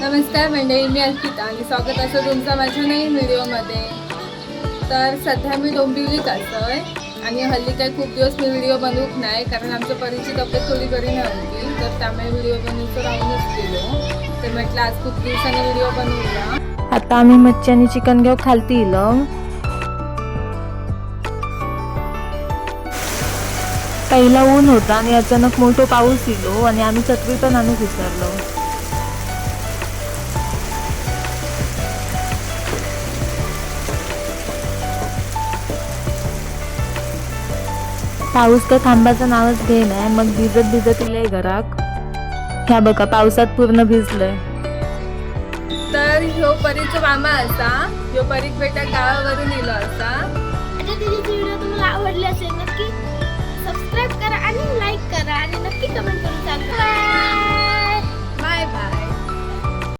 नमस्कार मंडळी मी अर्पिता आणि स्वागत असं तुमचं माझ्या नवीन व्हिडिओमध्ये. तर सध्या मी डोंबिवलीत आहे आणि हल्ली काय खूप दिवस मी व्हिडिओ बनवूक नाही कारण आमच्या परीची तब्येत थोडी बरी नव्हती. तर त्यामुळे व्हिडिओ बनवून राहूनच गेलो. तर म्हटलं आज खूप दिवसाने व्हिडिओ बनवूया. आता आम्ही मच्छी आणि चिकन घेऊ खालती इलं. पहिला ऊन होता आणि अचानक मोठं पाऊस इलो आणि आम्ही चटवी पण आणून विसरलो. पाऊस तर थांबाचं नावच घे नाही मग भिजत भिजत इलंय घराक ह्या बघा पावसात पूर्ण भिजलंय. तर ह्यो परीचा मामा असा ह्यो परीक बेटा गावावरून येलो असा. तिची व्हिडिओ तुम्हाला आवडली असेल नक्की सबस्क्राईब करा आणि लाईक करा आणि नक्की कमेंट